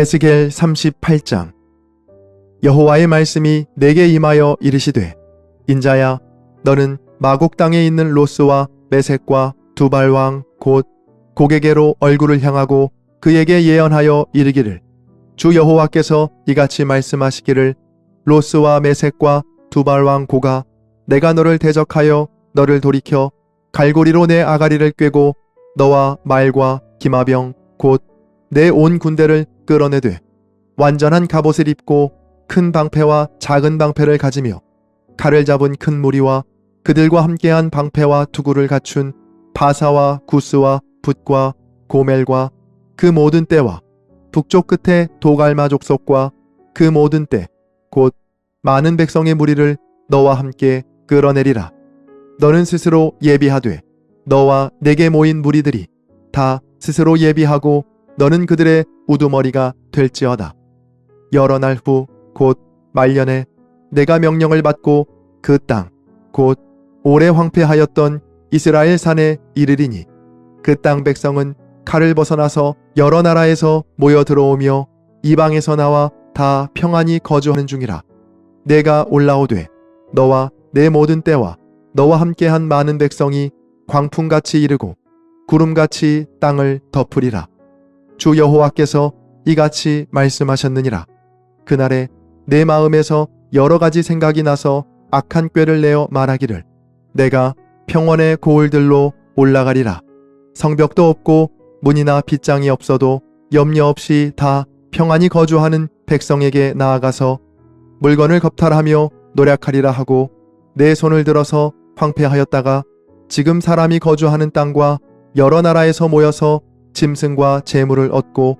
에스겔 38장. 여호와의 말씀이 내게 임하여 이르시되 인자야 너는 마곡 땅에 있는 로스와 메색과 두발 왕 곧 고개게로 얼굴을 향하고 그에게 예언하여 이르기를 주 여호와께서 이같이 말씀하시기를 로스와 메색과 두발 왕 고가 내가 너를 대적하여 너를 돌이켜 갈고리로 내 아가리를 꿰고 너와 말과 기마병 곧 내 온 군대를 끌어내되 완전한 갑옷을 입고 큰 방패와 작은 방패를 가지며 칼을 잡은 큰 무리와 그들과 함께한 방패와 투구를 갖춘 바사와 구스와 붓과 고멜과 그 모든 때와 북쪽 끝에 도갈마 족속과 그 모든 때 곧 많은 백성의 무리를 너와 함께 끌어내리라. 너는 스스로 예비하되 너와 내게 모인 무리들이 다 스스로 예비하고 너는 그들의 우두머리가 될지어다. 여러 날 후 곧 말년에 내가 명령을 받고 그 땅 곧 오래 황폐하였던 이스라엘 산에 이르리니 그 땅 백성은 칼을 벗어나서 여러 나라에서 모여 들어오며 이방에서 나와 다 평안히 거주하는 중이라. 내가 올라오되 너와 내 모든 때와 너와 함께한 많은 백성이 광풍같이 이르고 구름같이 땅을 덮으리라. 주 여호와께서 이같이 말씀하셨느니라. 그날에 내 마음에서 여러 가지 생각이 나서 악한 꾀를 내어 말하기를 내가 평원의 고을들로 올라가리라. 성벽도 없고 문이나 빗장이 없어도 염려 없이 다 평안히 거주하는 백성에게 나아가서 물건을 겁탈하며 노력하리라 하고 내 손을 들어서 황폐하였다가 지금 사람이 거주하는 땅과 여러 나라에서 모여서 짐승과 재물을 얻고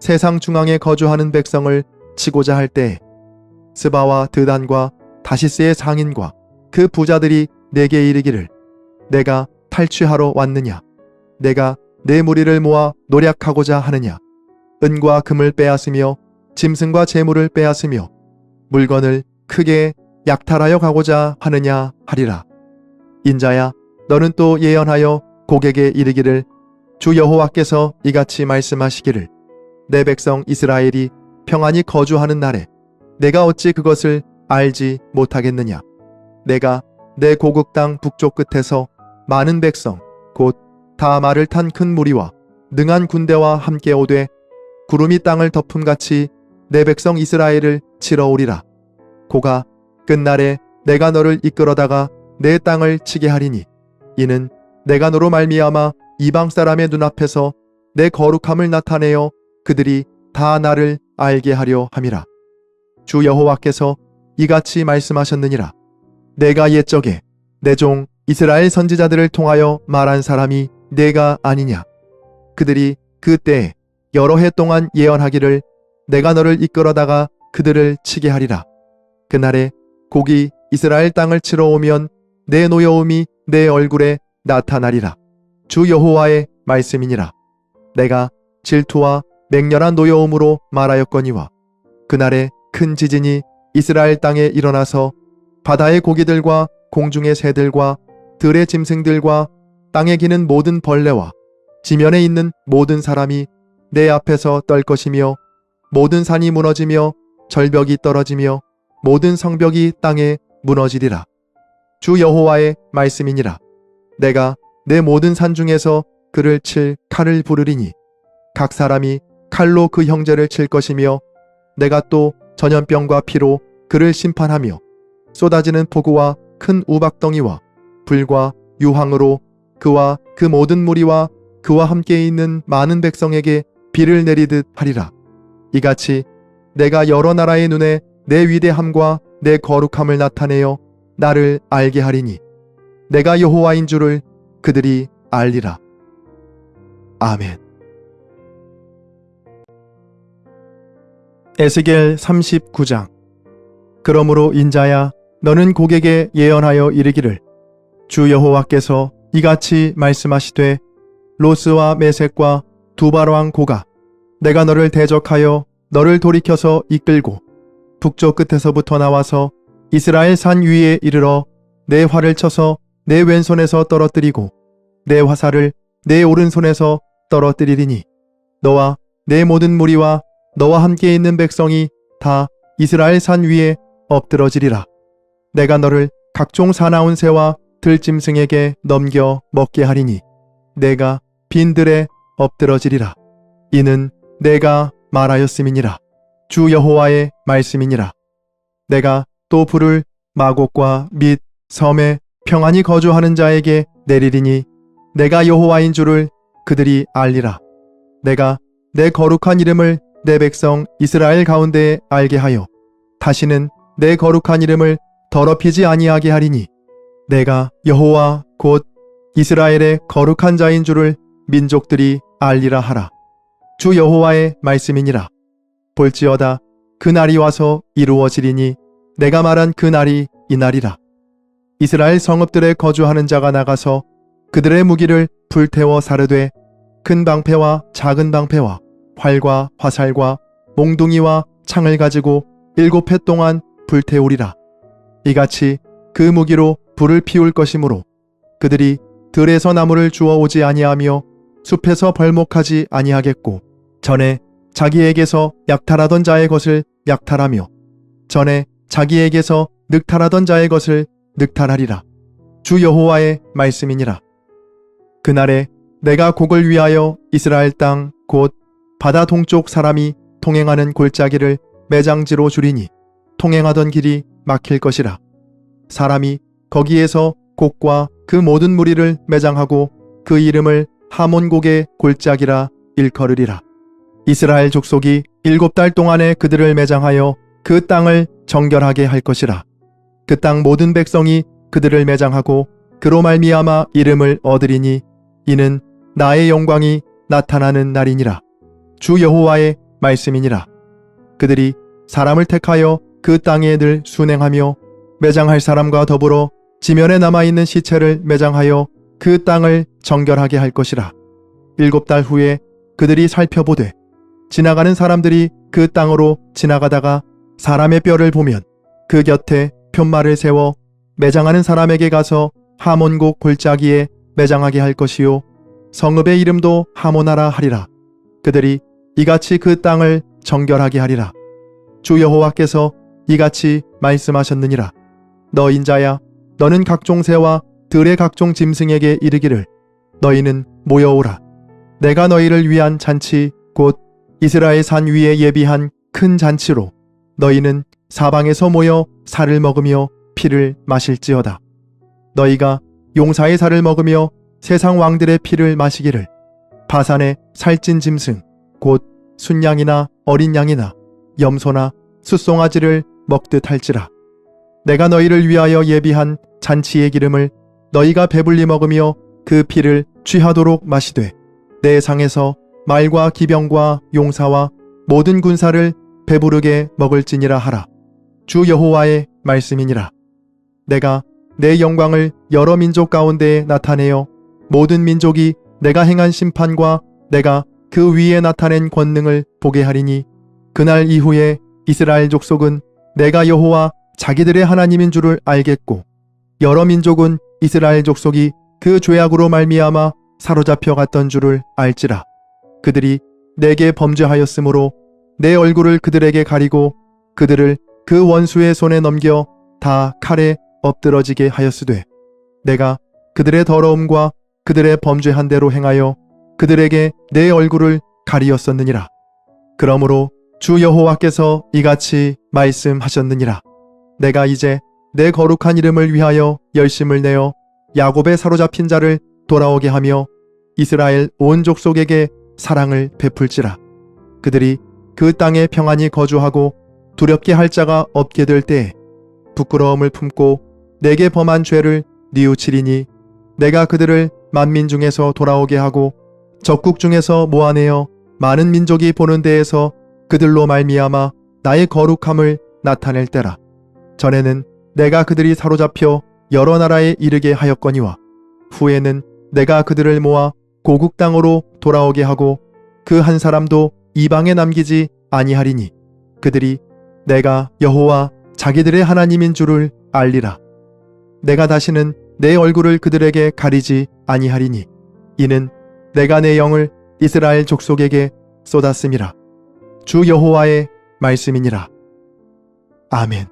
세상 중앙에 거주하는 백성을 치고자 할 때에 스바와 드단과 다시스의 상인과 그 부자들이 내게 이르기를 내가 탈취하러 왔느냐? 내가 내 무리를 모아 노력하고자 하느냐? 은과 금을 빼앗으며 짐승과 재물을 빼앗으며 물건을 크게 약탈하여 가고자 하느냐 하리라. 인자야 너는 또 예언하여 고객에 이르기를 주 여호와께서 이같이 말씀하시기를 내 백성 이스라엘이 평안히 거주하는 날에 내가 어찌 그것을 알지 못하겠느냐? 내가 내 고국 땅 북쪽 끝에서 많은 백성 곧다 말을 탄큰 무리와 능한 군대와 함께 오되 구름이 땅을 덮음같이 내 백성 이스라엘을 치러 오리라. 고가 끝날에 내가 너를 이끌어다가 내 땅을 치게 하리니 이는 내가 너로 말미암아 이방 사람의 눈앞에서 내 거룩함을 나타내어 그들이 다 나를 알게 하려 함이라. 주 여호와께서 이같이 말씀하셨느니라. 내가 옛적에 내 종 이스라엘 선지자들을 통하여 말한 사람이 내가 아니냐. 그들이 그 때에 여러 해 동안 예언하기를 내가 너를 이끌어다가 그들을 치게 하리라. 그날에 곡이 이스라엘 땅을 치러 오면 내 노여움이 내 얼굴에 나타나리라. 주 여호와의 말씀이니라. 내가 질투와 맹렬한 노여움으로 말하였거니와 그날에 큰 지진이 이스라엘 땅에 일어나서 바다의 고기들과 공중의 새들과 들의 짐승들과 땅에 기는 모든 벌레와 지면에 있는 모든 사람이 내 앞에서 떨 것이며 모든 산이 무너지며 절벽이 떨어지며 모든 성벽이 땅에 무너지리라. 주 여호와의 말씀이니라. 내가 내 모든 산 중에서 그를 칠 칼을 부르리니 각 사람이 칼로 그 형제를 칠 것이며 내가 또 전염병과 피로 그를 심판하며 쏟아지는 폭우와 큰 우박덩이와 불과 유황으로 그와 그 모든 무리와 그와 함께 있는 많은 백성에게 비를 내리듯 하리라. 이같이 내가 여러 나라의 눈에 내 위대함과 내 거룩함을 나타내어 나를 알게 하리니 내가 여호와인 줄을 그들이 알리라. 아멘. 에스겔 39장 그러므로 인자야 너는 고객에 예언하여 이르기를 주 여호와께서 이같이 말씀하시되 로스와 메색과 두발왕 고가 내가 너를 대적하여 너를 돌이켜서 이끌고 북쪽 끝에서부터 나와서 이스라엘 산 위에 이르러 내 활을 쳐서 내 왼손에서 떨어뜨리고 내 화살을 내 오른손에서 떨어뜨리리니 너와 내 모든 무리와 너와 함께 있는 백성이 다 이스라엘 산 위에 엎드러지리라. 내가 너를 각종 사나운 새와 들짐승에게 넘겨 먹게 하리니 내가 빈들에 엎드러지리라. 이는 내가 말하였음이니라. 주 여호와의 말씀이니라. 내가 또 불을 마곡과 및 섬에 평안히 거주하는 자에게 내리리니 내가 여호와인 줄을 그들이 알리라. 내가 내 거룩한 이름을 내 백성 이스라엘 가운데에 알게 하여 다시는 내 거룩한 이름을 더럽히지 아니하게 하리니 내가 여호와 곧 이스라엘의 거룩한 자인 줄을 민족들이 알리라 하라. 주 여호와의 말씀이니라. 볼지어다 그 날이 와서 이루어지리니 내가 말한 그 날이 이 날이라. 이스라엘 성읍들에 거주하는 자가 나가서 그들의 무기를 불태워 사르되 큰 방패와 작은 방패와 활과 화살과 몽둥이와 창을 가지고 일곱 해 동안 불태우리라. 이같이 그 무기로 불을 피울 것이므로 그들이 들에서 나무를 주워 오지 아니하며 숲에서 벌목하지 아니하겠고 전에 자기에게서 약탈하던 자의 것을 약탈하며 전에 자기에게서 늑탈하던 자의 것을 늑탈하리라. 주 여호와의 말씀이니라. 그날에 내가 곡을 위하여 이스라엘 땅 곧 바다 동쪽 사람이 통행하는 골짜기를 매장지로 주리니 통행하던 길이 막힐 것이라. 사람이 거기에서 곡과 그 모든 무리를 매장하고 그 이름을 하몬곡의 골짜기라 일컬으리라. 이스라엘 족속이 일곱 달 동안에 그들을 매장하여 그 땅을 정결하게 할 것이라. 그 땅 모든 백성이 그들을 매장하고 그로 말미암아 이름을 얻으리니 이는 나의 영광이 나타나는 날이니라. 주 여호와의 말씀이니라. 그들이 사람을 택하여 그 땅에 늘 순행하며 매장할 사람과 더불어 지면에 남아있는 시체를 매장하여 그 땅을 정결하게 할 것이라. 일곱 달 후에 그들이 살펴보되 지나가는 사람들이 그 땅으로 지나가다가 사람의 뼈를 보면 그 곁에 편말을 세워 매장하는 사람에게 가서 하몬곡 골짜기에 매장하게 할 것이요 성읍의 이름도 하모나라 하리라. 그들이 이같이 그 땅을 정결하게 하리라. 주 여호와께서 이같이 말씀하셨느니라. 너 인자야, 너는 각종 새와 들의 각종 짐승에게 이르기를 너희는 모여오라. 내가 너희를 위한 잔치 곧 이스라엘 산 위에 예비한 큰 잔치로 너희는 사방에서 모여 살을 먹으며 피를 마실지어다. 너희가 용사의 살을 먹으며 세상 왕들의 피를 마시기를 바산의 살찐 짐승 곧 순양이나 어린 양이나 염소나 숫송아지를 먹듯 할지라 내가 너희를 위하여 예비한 잔치의 기름을 너희가 배불리 먹으며 그 피를 취하도록 마시되 내 상에서 말과 기병과 용사와 모든 군사를 배부르게 먹을지니라 하라 주 여호와의 말씀이니라. 내가 내 영광을 여러 민족 가운데에 나타내어 모든 민족이 내가 행한 심판과 내가 그 위에 나타낸 권능을 보게 하리니 그날 이후에 이스라엘 족속은 내가 여호와 자기들의 하나님인 줄을 알겠고 여러 민족은 이스라엘 족속이 그 죄악으로 말미암아 사로잡혀 갔던 줄을 알지라. 그들이 내게 범죄하였으므로 내 얼굴을 그들에게 가리고 그들을 그 원수의 손에 넘겨 다 칼에 엎드러지게 하였으되 내가 그들의 더러움과 그들의 범죄한 대로 행하여 그들에게 내 얼굴을 가리었었느니라. 그러므로 주 여호와께서 이같이 말씀하셨느니라. 내가 이제 내 거룩한 이름을 위하여 열심을 내어 야곱의 사로잡힌 자를 돌아오게 하며 이스라엘 온 족속에게 사랑을 베풀지라. 그들이 그 땅에 평안히 거주하고 두렵게 할 자가 없게 될 때에 부끄러움을 품고 내게 범한 죄를 뉘우치리니 내가 그들을 만민 중에서 돌아오게 하고 적국 중에서 모아내어 많은 민족이 보는 데에서 그들로 말미암아 나의 거룩함을 나타낼 때라. 전에는 내가 그들이 사로잡혀 여러 나라에 이르게 하였거니와 후에는 내가 그들을 모아 고국 땅으로 돌아오게 하고 그 한 사람도 이방에 남기지 아니하리니 그들이 내가 여호와 자기들의 하나님인 줄을 알리라. 내가 다시는 내 얼굴을 그들에게 가리지 아니하리니 이는 내가 내 영을 이스라엘 족속에게 쏟았음이라. 주 여호와의 말씀이니라. 아멘.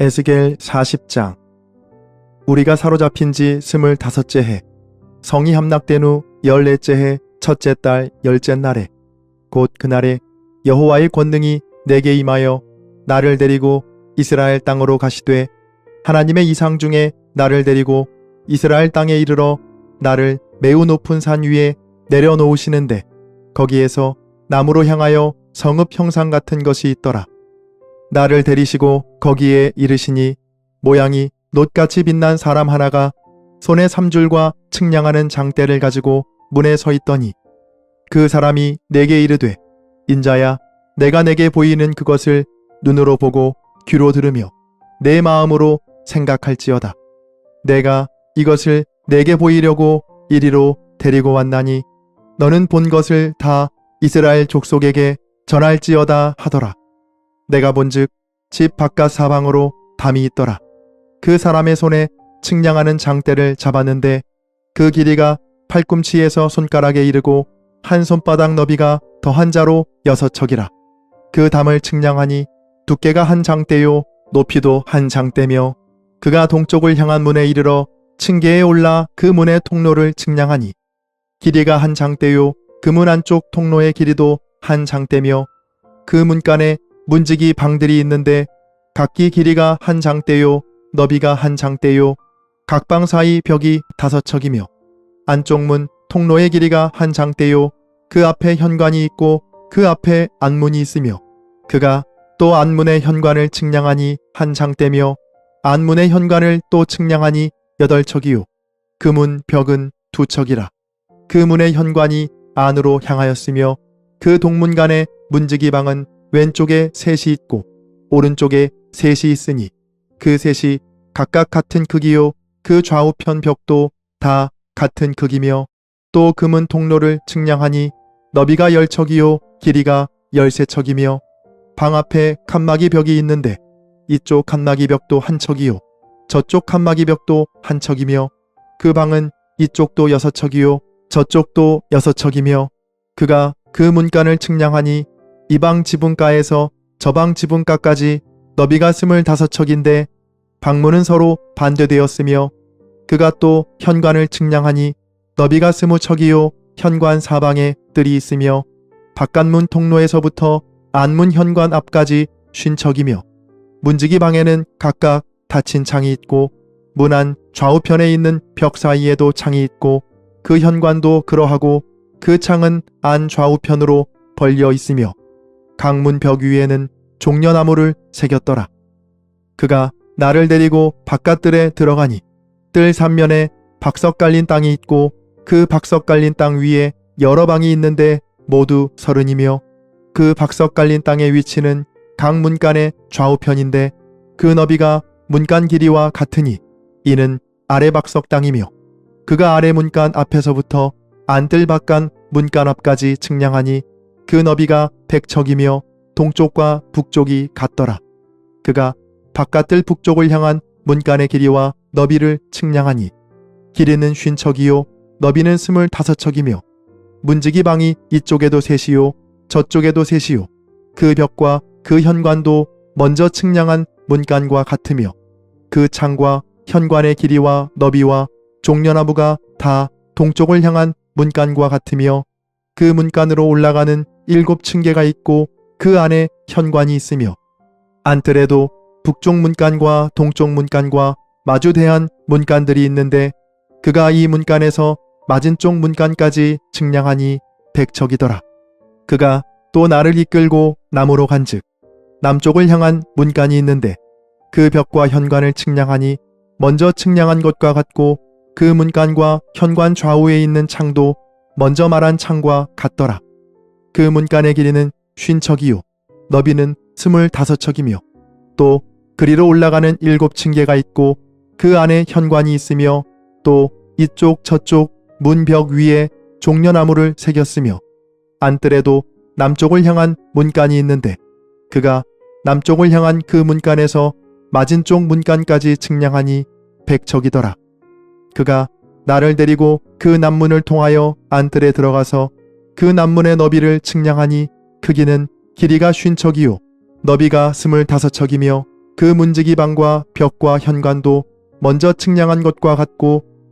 에스겔 40장 우리가 사로잡힌 지 스물다섯째 해 성이 함락된 후 열넷째 해 첫째 달 열째 날에 곧 그날에 여호와의 권능이 내게 임하여 나를 데리고 이스라엘 땅으로 가시되 하나님의 이상 중에 나를 데리고 이스라엘 땅에 이르러 나를 매우 높은 산 위에 내려놓으시는데 거기에서 나무로 향하여 성읍 형상 같은 것이 있더라. 나를 데리시고 거기에 이르시니 모양이 놋같이 빛난 사람 하나가 손에 삼줄과 측량하는 장대를 가지고 문에 서 있더니 그 사람이 내게 이르되 인자야 내가 내게 보이는 그것을 눈으로 보고 귀로 들으며 내 마음으로 생각할지어다. 내가 이것을 내게 보이려고 이리로 데리고 왔나니 너는 본 것을 다 이스라엘 족속에게 전할지어다 하더라. 내가 본즉 집 바깥 사방으로 담이 있더라. 그 사람의 손에 측량하는 장대를 잡았는데 그 길이가 팔꿈치에서 손가락에 이르고 한 손바닥 너비가 더한 자로 여섯 척이라. 그 담을 측량하니 두께가 한 장대요 높이도 한 장대며 그가 동쪽을 향한 문에 이르러 층계에 올라 그 문의 통로를 측량하니 길이가 한 장대요 그 문 안쪽 통로의 길이도 한 장대며 그 문간에 문지기 방들이 있는데 각기 길이가 한 장대요 너비가 한 장대요 각 방 사이 벽이 다섯 척이며 안쪽 문 통로의 길이가 한 장대요. 그 앞에 현관이 있고 그 앞에 안문이 있으며 그가 또 안문의 현관을 측량하니 한 장대며 안문의 현관을 또 측량하니 여덟 척이요. 그 문 벽은 두 척이라. 그 문의 현관이 안으로 향하였으며 그 동문간의 문지기 방은 왼쪽에 셋이 있고 오른쪽에 셋이 있으니 그 셋이 각각 같은 크기요. 그 좌우편 벽도 다 같은 크기며 또 금은 통로를 측량하니 너비가 열 척이요 길이가 열세 척이며 방 앞에 칸막이 벽이 있는데 이쪽 칸막이 벽도 한 척이요 저쪽 칸막이 벽도 한 척이며 그 방은 이쪽도 여섯 척이요 저쪽도 여섯 척이며 그가 그 문간을 측량하니 이 방 지붕가에서 저 방 지붕가까지 너비가 스물다섯 척인데 방문은 서로 반대되었으며 그가 또 현관을 측량하니 너비가 스무 척이요 현관 사방에 뜰이 있으며 바깥문 통로에서부터 안문 현관 앞까지 쉰 척이며 문지기 방에는 각각 닫힌 창이 있고 문 안 좌우편에 있는 벽 사이에도 창이 있고 그 현관도 그러하고 그 창은 안 좌우편으로 벌려 있으며 강문 벽 위에는 종려나무를 새겼더라. 그가 나를 데리고 바깥들에 들어가니 뜰 삼면에 박석 깔린 땅이 있고 그 박석 깔린 땅 위에 여러 방이 있는데 모두 서른이며 그 박석 깔린 땅의 위치는 각 문간의 좌우편인데 그 너비가 문간 길이와 같으니 이는 아래 박석 땅이며 그가 아래 문간 앞에서부터 안뜰 밖간 문간 앞까지 측량하니 그 너비가 백척이며 동쪽과 북쪽이 같더라. 그가 바깥뜰 북쪽을 향한 문간의 길이와 너비를 측량하니 길이는 쉰 척이요 너비는 스물 다섯 척이며 문지기 방이 이쪽에도 셋이요 저쪽에도 셋이요. 그 벽과 그 현관도 먼저 측량한 문간과 같으며 그 창과 현관의 길이와 너비와 종려나무가 다 동쪽을 향한 문간과 같으며 그 문간으로 올라가는 일곱 층계가 있고 그 안에 현관이 있으며 안뜰에도 북쪽 문간과 동쪽 문간과 마주대한 문간들이 있는데 그가 이 문간에서 맞은 쪽 문간까지 측량하니 백척이더라. 그가 또 나를 이끌고 남으로 간즉 남쪽을 향한 문간이 있는데 그 벽과 현관을 측량하니 먼저 측량한 것과 같고 그 문간과 현관 좌우에 있는 창도 먼저 말한 창과 같더라. 그 문간의 길이는 쉰 척이요 너비는 스물다섯 척이며 또 그리로 올라가는 일곱 층계가 있고 그 안에 현관이 있으며 또 이쪽 저쪽 문벽 위에 종려나무를 새겼으며 안뜰에도 남쪽을 향한 문간이 있는데 그가 남쪽을 향한 그 문간에서 맞은 쪽 문간까지 측량하니 백척이더라. 그가 나를 데리고 그 남문을 통하여 안뜰에 들어가서 그 남문의 너비를 측량하니 크기는 길이가 쉰 척이요 너비가 스물다섯 척이며 그 문지기 방과 벽과 현관도 먼저 측량한 것과 같고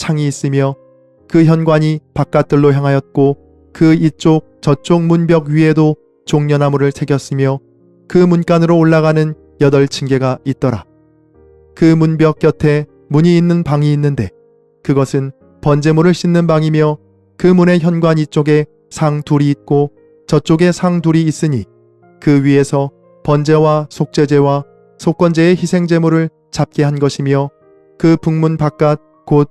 창이 있으며 그 현관이 바깥들로 향하였고 그 이쪽 저쪽 문벽 위에도 종려나무를 새겼으며 그 문간으로 올라가는 여덟 층계가 있더라. 그 문벽 곁에 문이 있는 방이 있는데 그것은 번제물을 씻는 방이며 그 문의 현관 이쪽에 상 둘이 있고 저쪽에 상 둘이 있으니 그 위에서 번제와 속죄제와 속건제의 희생제물을 잡게 한 것이며 그 북문 바깥 곧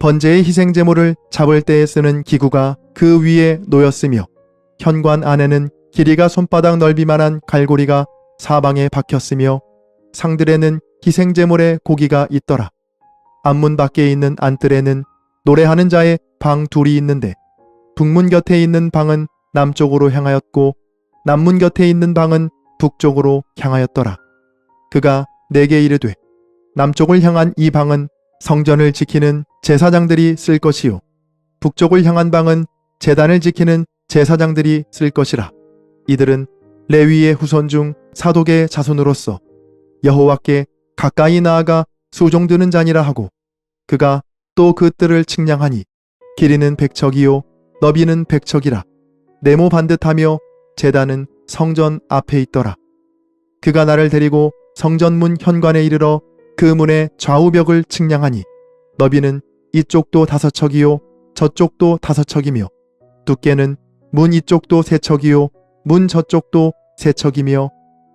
번제의 희생 제물을 잡을 때에 쓰는 기구가 그 위에 놓였으며 현관 안에는 길이가 손바닥 넓이만한 갈고리가 사방에 박혔으며 상들에는 희생 제물의 고기가 있더라. 안문 밖에 있는 안뜰에는 노래하는 자의 방 둘이 있는데 북문 곁에 있는 방은 남쪽으로 향하였고 남문 곁에 있는 방은 북쪽으로 향하였더라. 그가 내게 이르되 남쪽을 향한 이 방은 성전을 지키는 제사장들이 쓸 것이요 북쪽을 향한 방은 제단을 지키는 제사장들이 쓸 것이라. 이들은 레위의 후손 중 사독의 자손으로서 여호와께 가까이 나아가 수종드는 자니라 하고 그가 또 그 뜰을 측량하니 길이는 백척이요 너비는 백척이라 네모 반듯하며 제단은 성전 앞에 있더라. 그가 나를 데리고 성전문 현관에 이르러 그 문의 좌우벽을 측량하니 너비는 이쪽도 다섯 척이요 저쪽도 다섯 척이며 두께는 문 이쪽도 세 척이요 문 저쪽도 세 척이며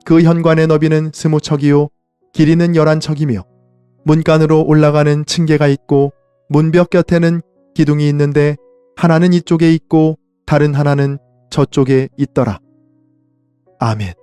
그 현관의 너비는 스무 척이요 길이는 열한 척이며 문간으로 올라가는 층계가 있고 문벽 곁에는 기둥이 있는데 하나는 이쪽에 있고 다른 하나는 저쪽에 있더라. 아멘.